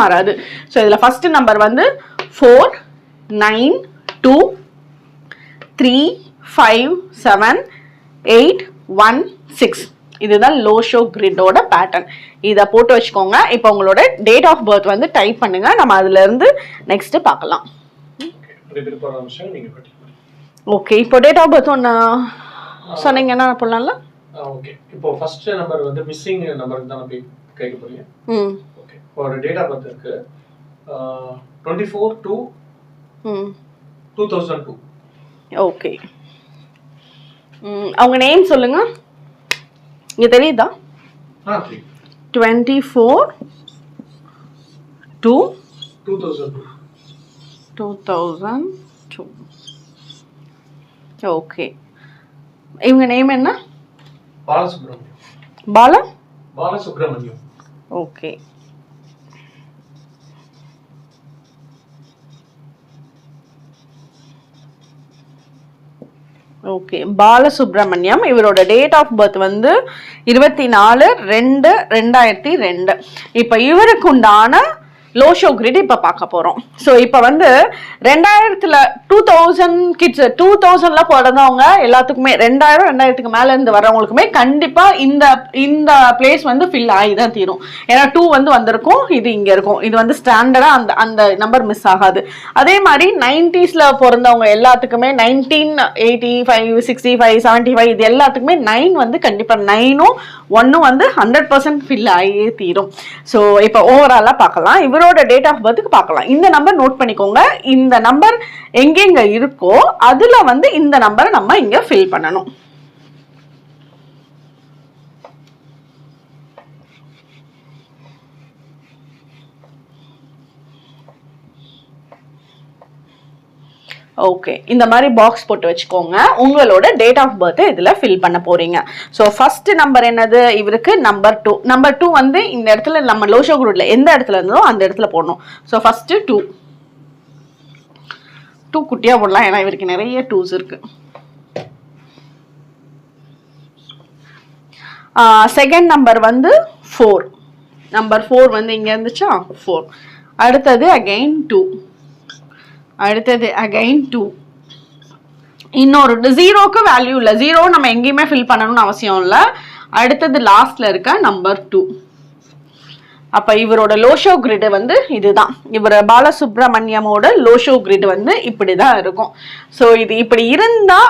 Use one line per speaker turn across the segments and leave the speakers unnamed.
மாறாது. ஸோ இதில் first number வந்து four nine two three five seven eight one six இதுதான் லோஷோ கிரிட்டோட பேட்டர்ன் இதை போட்டு வச்சுக்கோங்க. இப்போ உங்களோட டேட் ஆஃப் பர்த் வந்து டைப் பண்ணுங்க. நம்ம அதுல இருந்து நெக்ஸ்ட் பார்க்கலாம். ஓகே இப்போ டேட் ஆஃப் பர்த் ஒன்று சொன்னீங்கன்னா போடலாம்ல?
ஓகே இப்போ ஃபர்ஸ்ட் நம்பர் வந்து மிஸ்ஸிங் நம்பர் தான் கேட்க போறீங்க ஓகே ஒரு டேட் ஆஃப் பர்த் இருக்கு. Twenty four two two thousand two
okay அவங்க நேம் சொல்லுங்க. இங்கே தெரியுதா? Twenty four two
two thousand two
two thousand two okay இவங்க நேம் என்ன?
பாலசுப்ரமணியம்.
பாலா
பாலசுப்ரமணியம்.
ஓகே ஓகே பாலசுப்ரமணியம் இவரோட டேட் ஆஃப் பர்த் வந்து இருபத்தி நாலு ரெண்டு ரெண்டாயிரத்தி ரெண்டு. இப்போ இவருக்கு உண்டான லோஷோ கிரிட் இப்போ பார்க்க போகிறோம் ஸோ இப்போ வந்து ரெண்டாயிரத்தில் டூ தௌசண்ட் கிட்ஸ் டூ தௌசண்ட்ல பிறந்தவங்க எல்லாத்துக்குமே ரெண்டாயிரம் ரெண்டாயிரத்துக்கு மேலேருந்து இருந்து கண்டிப்பாக இந்த இந்த பிளேஸ் வந்து ஃபில் ஆகி தான் தீரும். ஏன்னா டூ வந்து வந்திருக்கும் இது இங்கே இருக்கும். இது வந்து ஸ்டாண்டர்டாக அந்த அந்த நம்பர் மிஸ் ஆகாது. அதே மாதிரி நைன்டிஸில் பிறந்தவங்க எல்லாத்துக்குமே nineteen eighty five sixty five seventy five இது எல்லாத்துக்குமே நைன் வந்து கண்டிப்பாக நைனும் ஒன்றும் வந்து ஹண்ட்ரட் பர்சன்ட் ஃபில் ஆகியே தீரும். ஸோ இப்போ ஓவராலாக பார்க்கலாம். இவரோட டேட் ஆஃப் பர்த்துக்கு பார்க்கலாம். இந்த நம்பர் நோட் பண்ணிக்கோங்க. இந்த நம்பர் எங்கெங்க இருக்கோ அதில் வந்து இந்த நம்பரை நம்ம இங்கே ஃபில் பண்ணணும். ஓகே இந்த மாதிரி பாக்ஸ் போட்டு வச்சுக்கோங்க. உங்களோட டேட் ஆஃப் பர்த்தை இதில் ஃபில் பண்ண போகிறீங்க ஸோ ஃபர்ஸ்ட் நம்பர் என்னது? இவருக்கு நம்பர் டூ நம்பர் டூ வந்து இந்த இடத்துல நம்ம லோஷோ குரூட்டில் எந்த இடத்துல இருந்ததோ அந்த இடத்துல போடணும். ஸோ ஃபஸ்ட்டு டூ டூ குட்டியாக போடலாம். ஏன்னா இவருக்கு நிறைய டூஸ் இருக்குது செகண்ட் நம்பர் வந்து ஃபோர் நம்பர் ஃபோர் வந்து இங்கே இருந்துச்சா? ஃபோர் அடுத்தது அகைன் டூ அடுத்தது அகைன் டூ இன்னொரு ஜீரோக்கு வேல்யூ இல்லை. ஜீரோ நம்ம எங்கேயுமே ஃபில் பண்ணணும்னு அவசியம் இல்லை. அடுத்தது லாஸ்ட்ல இருக்க நம்பர் டூ அப்ப இவரோட லோஷோ கிரிட் வந்து இதுதான். இவர் பாலசுப்ரமணியமோட லோஷோ கிரிட் வந்து இப்படிதான் இருக்கும். ஸோ இது இப்படி இருந்தா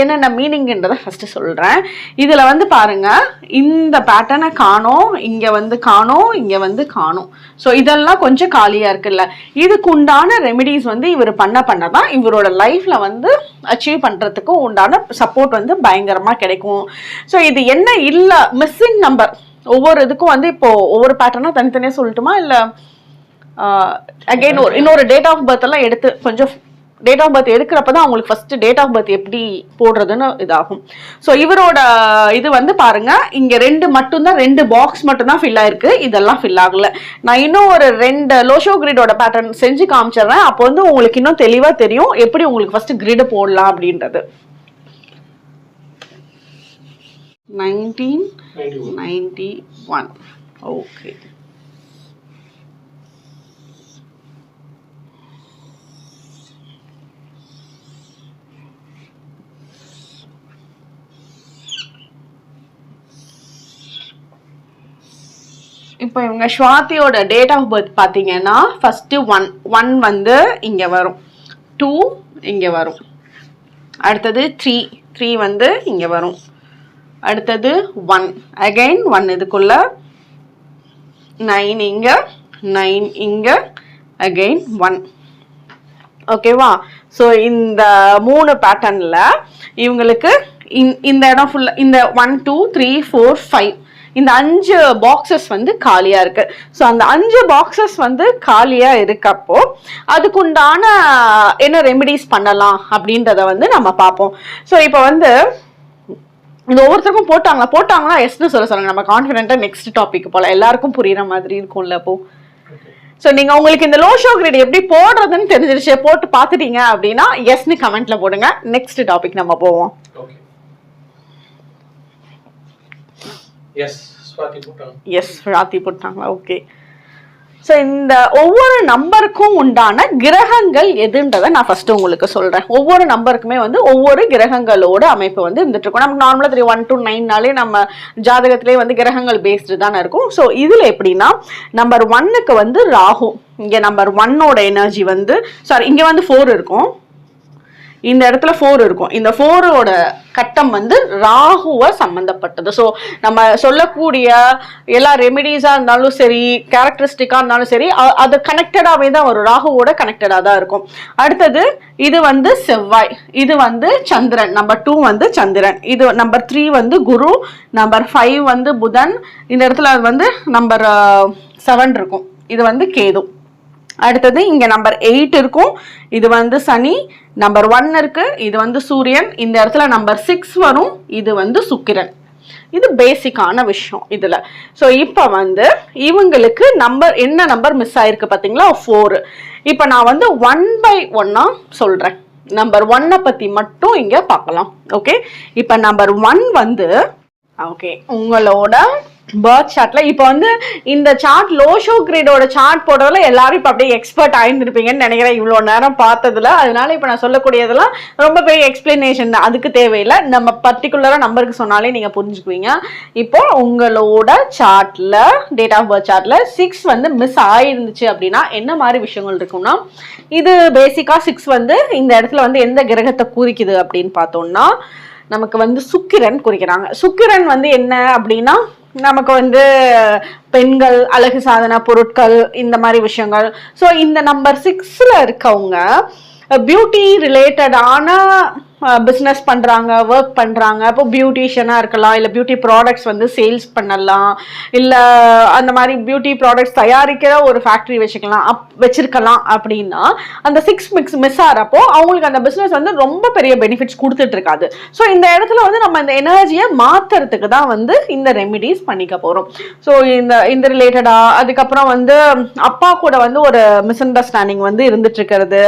என்னென்ன மீனிங்ன்றதை ஃபஸ்ட்டு சொல்கிறேன் இதில் வந்து பாருங்கள் இந்த பேட்டர்னை காணோம் இங்கே வந்து காணோம் இங்கே வந்து காணோம். ஸோ இதெல்லாம் கொஞ்சம் காலியாக இருக்குல்ல. இதுக்கு உண்டான ரெமிடிஸ் வந்து இவர் பண்ண பண்ண தான் இவரோட லைஃப்பில் வந்து அச்சீவ் பண்ணுறதுக்கு உண்டான சப்போர்ட் வந்து பயங்கரமாக கிடைக்கும். ஸோ இது என்ன இல்லை மிஸ்ஸிங் நம்பர் ஒவ்வொரு இதுக்கும் வந்து இப்போது ஒவ்வொரு பேட்டர்னாக தனித்தனியாக சொல்லட்டுமா? இல்லை அகைன் ஒரு இன்னொரு டேட் ஆஃப் பர்த் எல்லாம் எடுத்து கொஞ்சம் டேட் ஆஃப் பர்த் எடுக்கிறப்ப தான் அவங்களுக்கு ஃபர்ஸ்ட் டேட் ஆஃப் பர்த் எப்படி போடுறதுன்னு இதாகும். ஸோ இவரோட இது வந்து பாருங்க இங்க ரெண்டு மட்டும்தான் ரெண்டு பாக்ஸ் மட்டும்தான் ஃபில் ஆயிருக்கு. இதெல்லாம் ஃபில் ஆகல. நான் இன்னும் ஒரு ரெண்டு லோஷோ கிரிடோட பேட்டர்ன் செஞ்சு காமிச்சிடுறேன். அப்போ வந்து உங்களுக்கு இன்னும் தெளிவா தெரியும் எப்படி உங்களுக்கு ஃபர்ஸ்ட் கிரிட் போடலாம் அப்படின்றது. நைன்டீன்
நைன்டி ஒன்
ஓகே இப்போ இவங்க ஸ்வாதியோட டேட் ஆஃப் பர்த் பார்த்தீங்கன்னா ஃபஸ்ட்டு ஒன் ஒன் வந்து இங்கே வரும். டூ இங்கே வரும். அடுத்தது த்ரீ த்ரீ வந்து இங்கே வரும். அடுத்தது ஒன் அகைன் ஒன் இதுக்குள்ள. நைன் இங்கே நைன் இங்கே. அகைன் ஒன் ஓகேவா ஸோ இந்த மூணு பேட்டர்னில் இவங்களுக்கு இந்த இடம் ஃபுல்லாக இந்த one two three four five இந்த அஞ்சு பாக்ஸஸ் வந்து காலியாக இருக்கு. ஸோ அந்த அஞ்சு பாக்ஸஸ் வந்து காலியாக இருக்கப்போ அதுக்குண்டான என்ன ரெமிடிஸ் பண்ணலாம் அப்படின்றத வந்து நம்ம பார்ப்போம். ஸோ இப்போ வந்து இது ஒவ்வொருத்தருக்கும் போட்டாங்களா? போட்டாங்களா? எஸ்னு சொல்ல சொல்லுங்க. நம்ம கான்ஃபிடென்ட்டாக நெக்ஸ்ட் டாபிக் போல எல்லாருக்கும் புரியுற மாதிரி இருக்கும்ல அப்போ. ஸோ நீங்க உங்களுக்கு இந்த லோ ஷோ கிரேட் எப்படி போடுறதுன்னு தெரிஞ்சிருச்சு போட்டு பார்த்துட்டீங்க அப்படின்னா எஸ்னு கமெண்ட்ல போடுங்க. நெக்ஸ்ட் டாபிக் நம்ம போவோம்
ஓகே எஸ்
எஸ் ராத்தி போட்டாங்களா ஓகே ஸோ இந்த ஒவ்வொரு நம்பருக்கும் உண்டான கிரகங்கள் எதுன்றதை நான் ஃபர்ஸ்ட் உங்களுக்கு சொல்றேன். ஒவ்வொரு நம்பருக்குமே வந்து ஒவ்வொரு கிரகங்களோட அமைப்பு வந்து இருந்துட்டு இருக்கும் நமக்கு நார்மலாக தெரியும் ஒன் டு நைன்னாலே நம்ம ஜாதகத்திலே வந்து கிரகங்கள் பேஸ்டு தானே இருக்கும். ஸோ இதில் எப்படின்னா நம்பர் ஒன்னுக்கு வந்து ராகு. இங்கே நம்பர் ஒன்னோட எனர்ஜி வந்து சாரி இங்கே வந்து ஃபோர் இருக்கும். இந்த இடத்துல ஃபோர் இருக்கும். இந்த ஃபோரோட கட்டம் வந்து ராகுவை சம்மந்தப்பட்டது ஸோ நம்ம சொல்லக்கூடிய எல்லா ரெமிடிஸாக இருந்தாலும் சரி கேரக்டரிஸ்டிக்காக இருந்தாலும் சரி அது கனெக்டடாகவே தான் வரும். ராகுவோட கனெக்டடாக தான் இருக்கும். அடுத்தது இது வந்து செவ்வாய். இது வந்து சந்திரன். நம்பர் டூ வந்து சந்திரன். இது நம்பர் த்ரீ வந்து குரு. நம்பர் ஃபைவ் வந்து புதன். இந்த இடத்துல வந்து நம்பர் செவன் இருக்கும். இது வந்து கேது. அடுத்தது இங்க நம்பர் எயிட் இருக்கும். இது வந்து சனி நம்பர் ஒன் இருக்கு. இது வந்து சூரியன். இந்த இடத்துல நம்பர் சிக்ஸ் வரும். இது வந்து சுக்கிரன். இது பேசிக்கான விஷயம் இதுல. ஸோ இப்போ வந்து இவங்களுக்கு நம்பர் என்ன நம்பர் மிஸ் ஆயிருக்கு பாத்தீங்களா? ஃபோர் இப்போ நான் வந்து ஒன் பை ஒன்னா சொல்றேன். நம்பர் ஒன்னை பத்தி மட்டும் இங்க பார்க்கலாம். ஓகே இப்போ நம்பர் ஒன் வந்து ஓகே உங்களோட பர்த் சார்ட்ல இப்போ வந்து இந்த சார்ட் லோஷோ கிரேடோட சார்ட் போடுறதுல எல்லாரும் இப்போ அப்படியே எக்ஸ்பர்ட் ஆயிருந்திருப்பீங்கன்னு நினைக்கிறேன். இவ்வளோ நேரம் பார்த்ததுல. அதனால இப்போ நான் சொல்லக்கூடியதெல்லாம் ரொம்ப பெரிய எக்ஸ்பிளனேஷன் தான். அதுக்கு தேவையில்லை. நம்ம பர்டிகுலராக நம்பருக்கு சொன்னாலே நீங்கள் புரிஞ்சுக்குவீங்க. இப்போ உங்களோட சார்ட்ல டேட் ஆஃப் பர்த் சார்ட்ல சிக்ஸ் வந்து மிஸ் ஆயிருந்துச்சு அப்படின்னா என்ன மாதிரி விஷயங்கள் இருக்கும்னா இது பேசிக்காக சிக்ஸ் வந்து இந்த இடத்துல வந்து எந்த கிரகத்தை குறிக்குது அப்படின்னு பார்த்தோம்னா நமக்கு வந்து சுக்கிரன் குறிக்கிறாங்க. சுக்கிரன் வந்து என்ன அப்படின்னா நமக்கு வந்து பெண்கள் அழகு சாதன பொருட்கள் இந்த மாதிரி விஷயங்கள். ஸோ இந்த நம்பர் சிக்ஸில் இருக்கவங்க பியூட்டி ரிலேட்டடான பிஸ்னஸ் பண்ணுறாங்க ஒர்க் பண்ணுறாங்க இப்போ பியூட்டிஷியனாக இருக்கலாம் இல்லை பியூட்டி ப்ராடக்ட்ஸ் வந்து சேல்ஸ் பண்ணலாம். இல்லை அந்த மாதிரி பியூட்டி ப்ராடக்ட்ஸ் தயாரிக்கிற ஒரு ஃபேக்ட்ரி வச்சுக்கலாம் அப் வச்சிருக்கலாம் அப்படின்னா அந்த சிக்ஸ் மிக்ஸ் மிஸ் ஆகிறப்போ அவங்களுக்கு அந்த பிஸ்னஸ் வந்து ரொம்ப பெரிய பெனிஃபிட்ஸ் கொடுத்துட்டு இருக்காது. ஸோ இந்த இடத்துல வந்து நம்ம இந்த எனர்ஜியை மாற்றுறதுக்கு தான் வந்து இந்த ரெமிடிஸ் பண்ணிக்க போகிறோம் ஸோ இந்த இந்த ரிலேட்டடாக அதுக்கப்புறம் வந்து அப்பா கூட வந்து ஒரு மிஸ் அண்டர்ஸ்டாண்டிங் வந்து இருந்துட்டு இருக்கிறது.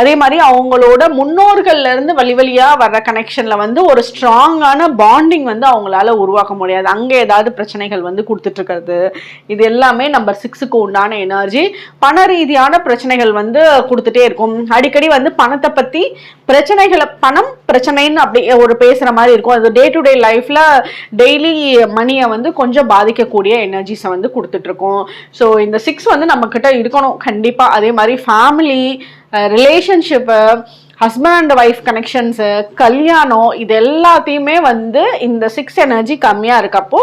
அதே மாதிரி அவங்களோட முன்னோர்கள்லேருந்து வழி வழி வழியாக வர்ற கனெக்ஷனில் வந்து ஒரு ஸ்ட்ராங்கான பாண்டிங் வந்து அவங்களால உருவாக்க முடியாது. அங்கே ஏதாவது பிரச்சனைகள் வந்து கொடுத்துட்ருக்கிறது இது எல்லாமே நம்பர் சிக்ஸுக்கு உண்டான எனர்ஜி பண ரீதியான பிரச்சனைகள் வந்து கொடுத்துட்டே இருக்கும். அடிக்கடி வந்து பணத்தை பற்றி பிரச்சனைகளை பணம் பிரச்சனைன்னு அப்படி ஒரு பேசுகிற மாதிரி இருக்கும். அது டே டு டே லைஃப்பில் டெய்லி மணியை வந்து கொஞ்சம் பாதிக்கக்கூடிய எனர்ஜிஸை வந்து கொடுத்துட்ருக்கோம் ஸோ இந்த சிக்ஸ் வந்து நம்மக்கிட்ட இருக்கணும். கண்டிப்பாக அதே மாதிரி family relationship husband and wife connections கல்யாணம் இது எல்லாத்தையுமே வந்து இந்த சிக்ஸ் எனர்ஜி கம்மியாக இருக்கப்போ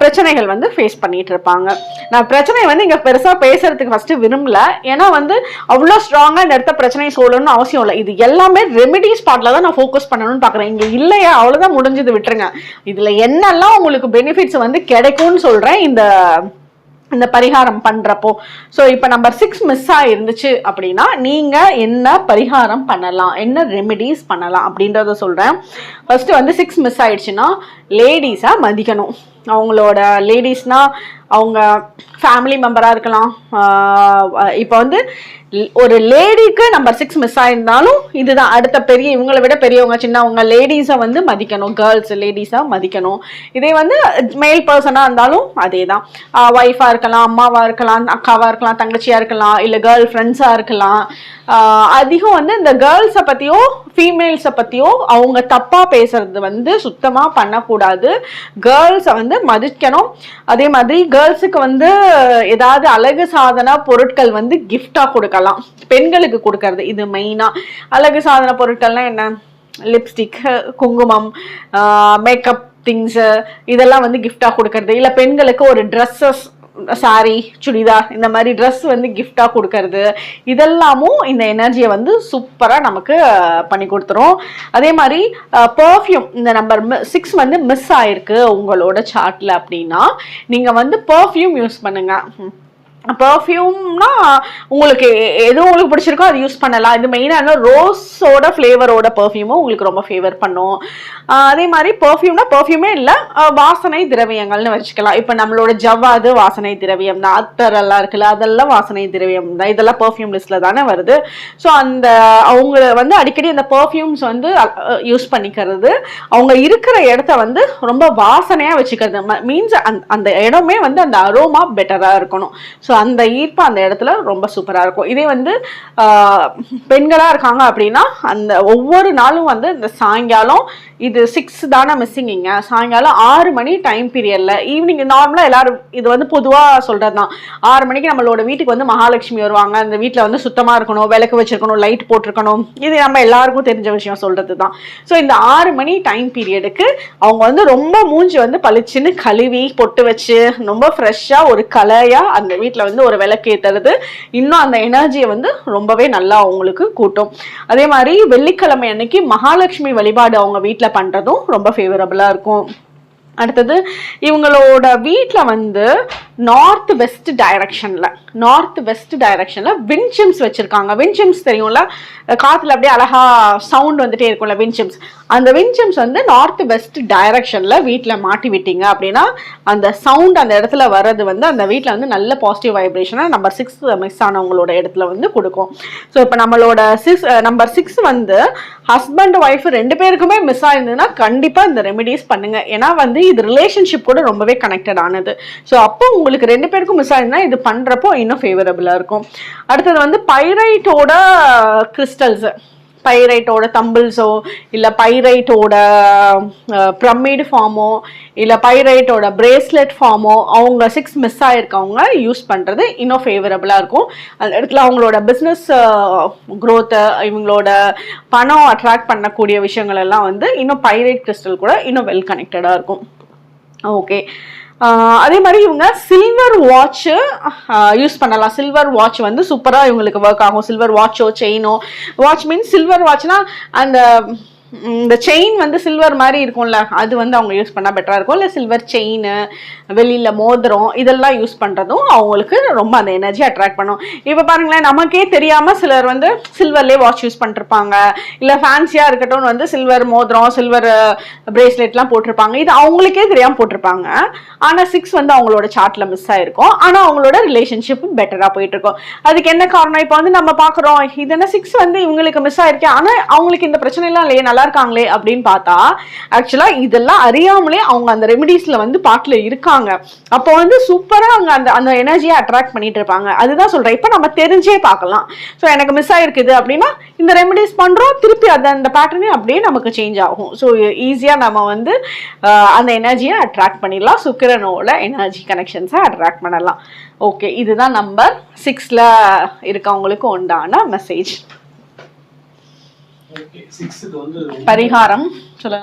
பிரச்சனைகள் வந்து ஃபேஸ் பண்ணிட்டு இருப்பாங்க. நான் பிரச்சனையை வந்து இங்கே பெருசாக பேசுறதுக்கு ஃபஸ்ட்டு விரும்பல. ஏன்னா வந்து அவ்வளோ ஸ்ட்ராங்காக இந்த இடத்த பிரச்சனையை சொல்லணும்னு அவசியம் இல்லை. இது எல்லாமே ரெமிடி ஸ்பாட்டில் தான் நான் ஃபோக்கஸ் பண்ணணும்னு பார்க்குறேன் இங்கே இல்லையா? அவ்வளோதான் முடிஞ்சது விட்டுருங்க. இதில் என்னெல்லாம் உங்களுக்கு பெனிஃபிட்ஸ் வந்து கிடைக்கும்னு சொல்கிறேன் இந்த இந்த பரிகாரம் பண்ணுறப்போ ஸோ இப்போ நம்பர் சிக்ஸ் மிஸ் ஆகிருந்துச்சு அப்படின்னா நீங்கள் என்ன பரிகாரம் பண்ணலாம்? என்ன ரெமெடிஸ் பண்ணலாம்? அப்படின்றத சொல்கிறேன் ஃபஸ்ட்டு வந்து சிக்ஸ் மிஸ் ஆகிடுச்சுன்னா லேடிஸை மதிக்கணும். அவங்களோட லேடிஸ்னால் அவங்க ஃபேமிலி மெம்பராக இருக்கலாம். இப்போ வந்து ஒரு லேடிக்கு நம்பர் சிக்ஸ் மிஸ் ஆயிருந்தாலும் இதுதான். அடுத்த பெரிய இவங்களை விட பெரியவங்க சின்னவங்க லேடிஸை வந்து மதிக்கணும். கேர்ள்ஸ் லேடிஸாக மதிக்கணும். இதே வந்து மேல் பர்சனாக இருந்தாலும் அதே தான் ஒய்ஃபாக இருக்கலாம் அம்மாவாக இருக்கலாம் அக்காவாக இருக்கலாம் தங்கச்சியாக இருக்கலாம் இல்லை கேர்ள் ஃப்ரெண்ட்ஸாக இருக்கலாம். அதிகம் வந்து இந்த கேர்ள்ஸை பற்றியோ ஃபீமேல்ஸை பற்றியும் அவங்க தப்பாக பேசுறது வந்து சுத்தமாக பண்ணக்கூடாது. கேர்ள்ஸை வந்து மதிக்கணும். அதே மாதிரி கேர்ள்ஸுக்கு வந்து ஏதாவது அழகு சாதன பொருட்கள் வந்து கிஃப்டாக கொடுக்கலாம். பெண்களுக்கு கொடுக்கறது இது மெயினாக அழகு சாதன பொருட்கள்லாம் என்ன? லிப்ஸ்டிக் குங்குமம் மேக்கப் திங்ஸு இதெல்லாம் வந்து கிஃப்டாக கொடுக்கறது. இல்லை பெண்களுக்கு ஒரு ட்ரெஸ்ஸஸ் சாரி சுடிதார் இந்த மாதிரி ட்ரெஸ் வந்து கிஃப்டாக கொடுக்கறது இதெல்லாமும் இந்த எனர்ஜியை வந்து சூப்பராக நமக்கு பண்ணி கொடுத்துரும். அதே மாதிரி பர்ஃப்யூம் இந்த நம்பர் சிக்ஸ் வந்து மிஸ் ஆயிருக்கு உங்களோட சார்ட்டில் அப்படின்னா நீங்கள் வந்து பர்ஃப்யூம் யூஸ் பண்ணுங்கள் பர்ஃப்யூம்னா உங்களுக்கு எது உங்களுக்கு பிடிச்சிருக்கோ அது யூஸ் பண்ணலாம். இது மெயினாக ரோஸோட ஃப்ளேவரோட பர்ஃப்யூமும் உங்களுக்கு ரொம்ப ஃபேவர் பண்ணும். அதே மாதிரி பர்ஃப்யூம்னா பர்ஃப்யூமே இல்லை வாசனை திரவியங்கள்னு வச்சுக்கலாம். இப்போ நம்மளோட ஜவ்வாது வாசனை திரவியம் தான் அத்தர் எல்லாம் இருக்குல்ல அதெல்லாம் வாசனை திரவியம் தான் இதெல்லாம் பர்ஃப்யூம் லிஸ்ட்டில் தானே வருது. ஸோ அந்த அவங்க வந்து அடிக்கடி அந்த பர்ஃப்யூம்ஸ் வந்து யூஸ் பண்ணிக்கிறது. அவங்க இருக்கிற இடத்த வந்து ரொம்ப வாசனையாக வச்சுக்கிறது. மீன்ஸ் அந்த அந்த இடமே வந்து அந்த அரோமா பெட்டராக இருக்கணும். ஸோ அந்த ஈர்ப்பு அந்த இடத்துல ரொம்ப சூப்பராக இருக்கும். இதே வந்து பெண்களாக இருக்காங்க அப்படின்னா அந்த ஒவ்வொரு நாளும் வந்து இந்த சாயங்காலம் இது சிக்ஸ் தானே மிஸ்ஸிங்கிங்க சாயங்காலம் ஆறு மணி டைம் பீரியடில் ஈவினிங் நார்மலாக எல்லாரும் இது வந்து பொதுவாக சொல்கிறது தான் ஆறு மணிக்கு நம்மளோட வீட்டுக்கு வந்து மகாலட்சுமி வருவாங்க. அந்த வீட்டில் வந்து சுத்தமாக இருக்கணும் விளக்கு வச்சிருக்கணும் லைட் போட்டிருக்கணும். இது நம்ம எல்லாருக்கும் தெரிஞ்ச விஷயம் சொல்கிறது தான் ஸோ இந்த ஆறு மணி டைம் பீரியடுக்கு அவங்க வந்து ரொம்ப மூஞ்சி வந்து பளிச்சுன்னு கழுவி பொட்டு வச்சு ரொம்ப ஃப்ரெஷ்ஷாக ஒரு கலையாக அந்த வீட்டில் வந்து ஒரு விளக்கு ஏற்றுறது இன்னும் அந்த எனர்ஜியை வந்து ரொம்பவே நல்லா அவங்களுக்கு கூட்டும். அதே மாதிரி வெள்ளிக்கிழமை அன்னைக்கு மகாலட்சுமி வழிபாடு அவங்க வீட்டில் பண்ணுறதும் ரொம்ப ஃபேவரபுளாக இருக்கும். அடுத்தது இவங்களோட வீட்டில் வந்து நார்த் வெஸ்ட் டைரக்ஷனில் நார்த் வெஸ்ட் டைரக்ஷனில் வின்சிம்ஸ் வச்சுருக்காங்க. வின்சிம்ஸ் தெரியும்ல? காற்றுல அப்படியே அழகா சவுண்ட் வந்துட்டே இருக்கும்ல வின்சிம்ஸ் அந்த வின்சிம்ஸ் வந்து நார்த் வெஸ்ட் டைரக்ஷனில் வீட்டில் மாட்டி விட்டீங்க அப்படின்னா அந்த சவுண்ட் அந்த இடத்துல வர்றது வந்து அந்த வீட்டில் வந்து நல்ல பாசிட்டிவ் வைப்ரேஷனாக நம்பர் சிக்ஸ் மிஸ் ஆனவங்களோட இடத்துல வந்து கொடுக்கும். ஸோ இப்போ நம்மளோட சிக்ஸ் நம்பர் சிக்ஸ் வந்து ஹஸ்பண்ட் ஒய்ஃப் ரெண்டு பேருக்குமே மிஸ் ஆயிருந்ததுன்னா கண்டிப்பாக இந்த ரெமிடிஸ் பண்ணுங்க. ஏன்னா வந்து இது ரிலேஷன்ஷிப் கூட ரொம்பவே கனெக்டட் ஆனது. ஸோ அப்போ உங்களுக்கு ரெண்டு பேருக்கும் மிஸ் ஆயிருந்தா இது பண்ணுறப்போ இன்னும் ஃபேவரபுளாக இருக்கும். அடுத்தது வந்து பைரைட்டோட கிறிஸ்டல்ஸு பைரைட்டோட தம்பிள்ஸோ இல்லை பைரைட்டோட ப்ரமிட் ஃபார்மோ இல்லை பைரைட்டோட பிரேஸ்லெட் ஃபார்மோ அவங்க சிக்ஸ் மிஸ் ஆகிருக்கவங்க யூஸ் பண்ணுறது இன்னும் ஃபேவரபுளாக இருக்கும். அந்த இடத்துல அவங்களோட பிஸ்னஸ் க்ரோத்தை இவங்களோட பணம் அட்ராக்ட் பண்ணக்கூடிய விஷயங்கள் எல்லாம் வந்து இன்னும் பைரைட் கிறிஸ்டல் கூட இன்னும் வெல் கனெக்டடாக இருக்கும். ஓகே அதே மாதிரி இவங்க சில்வர் வாட்ச்சு யூஸ் பண்ணலாம். சில்வர் வாட்ச் வந்து சூப்பராக இவங்களுக்கு ஒர்க் ஆகும். சில்வர் வாட்சோ செயினோ வாட்ச் மீன்ஸ் சில்வர் வாட்ச்னா அந்த இந்த செயின் வந்து சில்வர் மாதிரி இருக்கும்ல அது வந்து அவங்க யூஸ் பண்ணால் பெட்டராக இருக்கும். இல்லை சில்வர் செயின் வெளியில் மோதிரம் இதெல்லாம் யூஸ் பண்ணுறதும் அவங்களுக்கு ரொம்ப அந்த எனர்ஜி அட்ராக்ட் பண்ணும். இப்போ பாருங்களேன் நமக்கே தெரியாமல் சிலர் வந்து சில்வர்லேயே வாட்ச் யூஸ் பண்ணிருப்பாங்க. இல்லை ஃபேன்சியாக இருக்கட்டும் வந்து சில்வர் மோதிரம் சில்வர் uh, பிரேஸ்லெட்லாம் போட்டிருப்பாங்க. இது அவங்களுக்கே தெரியாமல் போட்டிருப்பாங்க. ஆனால் சிக்ஸ் வந்து அவங்களோட சார்ட்டில் மிஸ் ஆகிருக்கும் ஆனால் அவங்களோட ரிலேஷன்ஷிப் பெட்டராக போயிட்டுருக்கும் அதுக்கு என்ன காரணம்? இப்போ வந்து நம்ம பார்க்குறோம் இது என்ன சிக்ஸ் வந்து இவங்களுக்கு மிஸ் ஆயிருக்கேன் ஆனால் அவங்களுக்கு இந்த பிரச்சனைலாம் இல்லையே நல்லா இருக்காங்களே அப்படின்னு பார்த்தா ஆக்சுவலாக இதெல்லாம் அறியாமலே அவங்க அந்த ரெமிடிஸில் வந்து பாட்டில் இருக்காங்க. அப்போ வந்து சூப்பராக அவங்க அந்த அந்த எனர்ஜியை அட்ராக்ட் பண்ணிட்டு இருப்பாங்க. அதுதான் சொல்கிறேன் இப்போ நம்ம தெரிஞ்சே பார்க்கலாம். ஸோ எனக்கு மிஸ் ஆயிருக்குது அப்படின்னா இந்த ரெமிடிஸ் பண்ணுறோம் திருப்பி அது அந்த பேட்டர்னே அப்படியே நமக்கு சேஞ்ச் ஆகும். ஸோ ஈஸியாக நம்ம வந்து அந்த எனர்ஜியை அட்ராக்ட் பண்ணிடலாம். சுக்கிரனோட எனர்ஜி கனெக்ஷன்ஸை அட்ராக்ட் பண்ணலாம். ஓகே இதுதான் நம்பர் சிக்ஸில் இருக்கவங்களுக்கு உண்டான மெசேஜ் பரிகாரம். சொல்ல